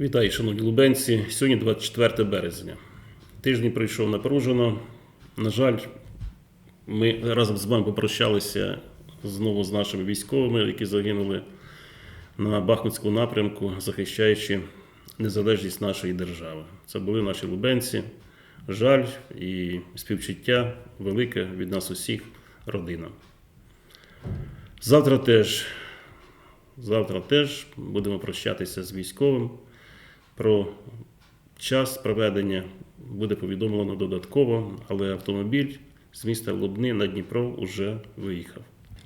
Вітаю, шановні лубенці. Сьогодні 24 березня. Тиждень пройшов напружено. На жаль, ми разом з вами попрощалися знову з нашими військовими, які загинули на Бахмутському напрямку, захищаючи незалежність нашої держави. Це були наші лубенці. Жаль і співчуття велике від нас усіх родинам. Завтра теж Завтра теж будемо прощатися з військовим. Про час проведення буде повідомлено додатково, але автомобіль з міста Лубни на Дніпро вже виїхав.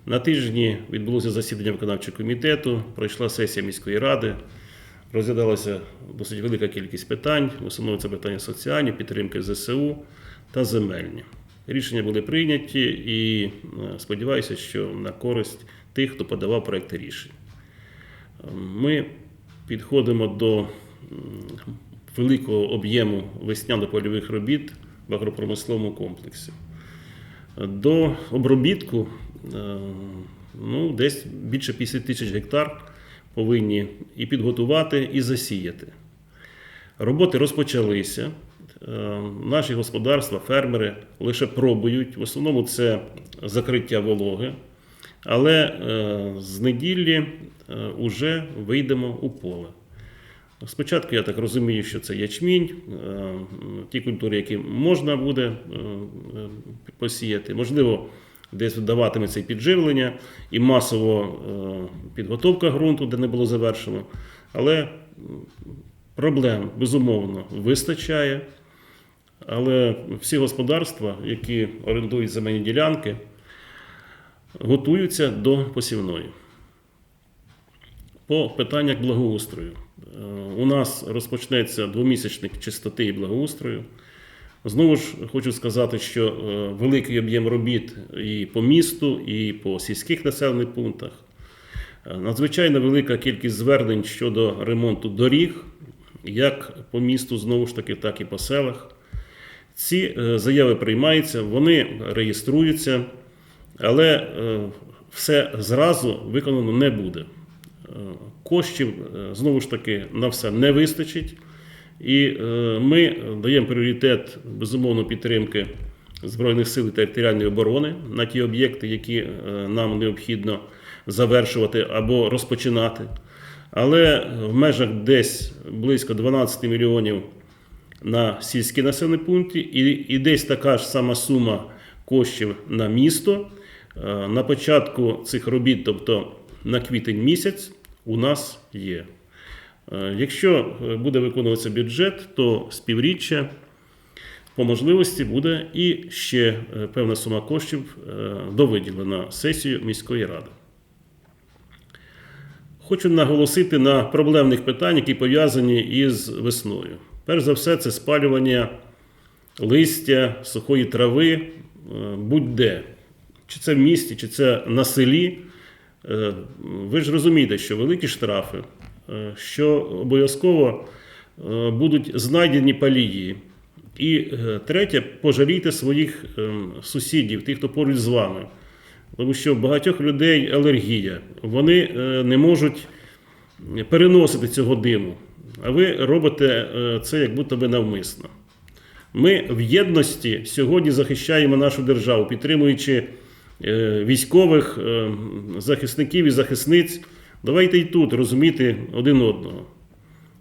На тижні відбулося засідання виконавчого комітету, пройшла сесія міської ради. Розглядалася досить велика кількість питань. В основному це питання соціальні, підтримки ЗСУ та земельні. Рішення були прийняті і е, сподіваюся, що на користь тих, хто подавав проекти рішень. Ми підходимо до великого об'єму весняно-польових робіт в агропромисловому комплексі. До обробітку е, ну, десь більше 50 тисяч гектар повинні і підготувати, і засіяти. Роботи розпочалися. Е, Наші господарства, фермери лише пробують. В основному це закриття вологи. Але е, з неділі вже вийдемо у поле. Спочатку я так розумію, що це ячмінь, е, ті культури, які можна буде е, е, посіяти. Можливо, десь даватиметься і підживлення, і масово підготовка ґрунту, де не було завершено. Але проблем, безумовно, вистачає. Але всі господарства, які орендують земельні ділянки, готуються до посівної. По питаннях благоустрою. Е, У нас розпочнеться двомісячник чистоти і благоустрою. Знову ж хочу сказати, що е, великий об'єм робіт і по місту, і по сільських населених пунктах. Е, Надзвичайно велика кількість звернень щодо ремонту доріг, як по місту, знову ж таки, так і по селах. Ці заяви приймаються, вони реєструються, але все зразу виконано не буде. Коштів е, знову ж таки на все не вистачить, і е, ми даємо пріоритет безумовно підтримки Збройних сил територіальної оборони на ті об'єкти, які е, нам необхідно завершувати або розпочинати. Але в межах десь близько 12 мільйонів на сільські населені пункти, і, і десь така ж сама сума коштів на місто. На початку цих робіт, тобто на квітень місяць, у нас є. Е, Якщо е, буде виконуватися бюджет, то співріччя по можливості буде і ще е, певна сума коштів довиділена на сесію міської ради. Хочу наголосити на проблемних питань, які пов'язані із весною. Перш за все, це спалювання листя, сухої трави будь-де. Чи це в місті, чи це на селі. Е, Ви ж розумієте, що великі штрафи, е, що обов'язково е, будуть знайдені палії. І третє, пожалійте своїх сусідів, тих, хто поруч з вами. Тому що в багатьох людей алергія. Вони не можуть переносити цього диму. А ви робите це як будто би навмисно. Ми в єдності сьогодні захищаємо нашу державу, підтримуючи військових е, захисників і захисниць. Давайте і тут розуміти один одного.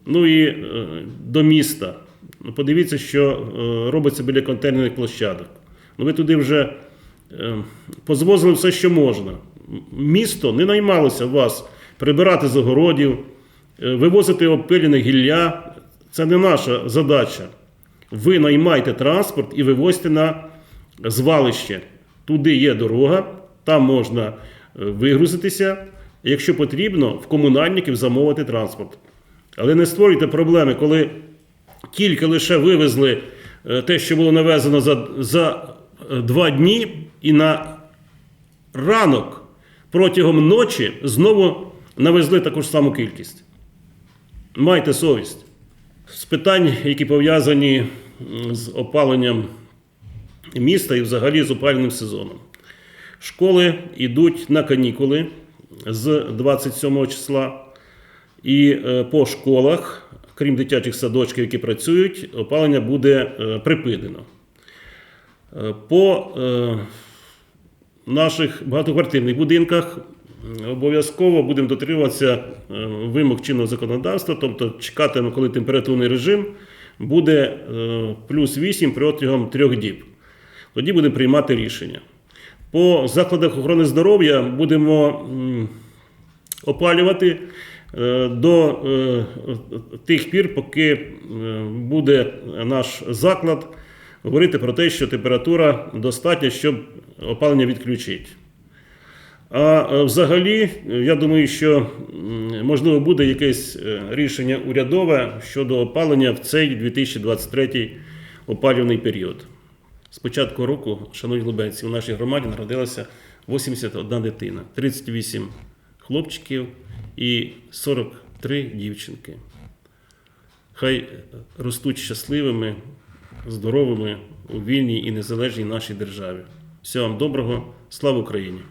Ну і е, до міста. Ну, Подивіться, що е, робиться біля контейнерних площадок. Ну, ви туди вже е, позвозили все, що можна. Місто не наймалося вас прибирати з огородів, е, вивозити опилене гілля. Це не наша задача. Ви наймайте транспорт і вивозьте на звалище. Туди є дорога, там можна е, вигрузитися. Якщо потрібно, в комунальників замовити транспорт. Але не створюйте проблеми, коли тільки лише вивезли е, те, що було навезено за, за е, два дні, і на ранок протягом ночі знову навезли таку ж саму кількість. Майте совість. З питань, які пов'язані з опаленням міста і взагалі з опалювальним сезоном. Школи йдуть на канікули з 27 числа. І е, по школах крім дитячих садочків, які працюють, опалення буде е, припинено. Е, По наших багатоквартирних будинках обов'язково будемо дотримуватися вимог чинного законодавства, тобто чекатимемо, коли температурний режим буде плюс 8 протягом трьох діб. Тоді будемо приймати рішення. По закладах охорони здоров'я будемо опалювати е, до е, тих пір, поки е, буде наш заклад говорити про те, що температура достатня, щоб опалення відключити. А взагалі, я думаю, що можливо буде якесь рішення урядове щодо опалення в цей 2023 опалювальний період. З початку року, шановні лубенці, у нашій громаді народилася 81 дитина, 38 хлопчиків і 43 дівчинки. Хай ростуть щасливими, здоровими у вільній і незалежній нашій державі. Всього вам доброго, слава Україні!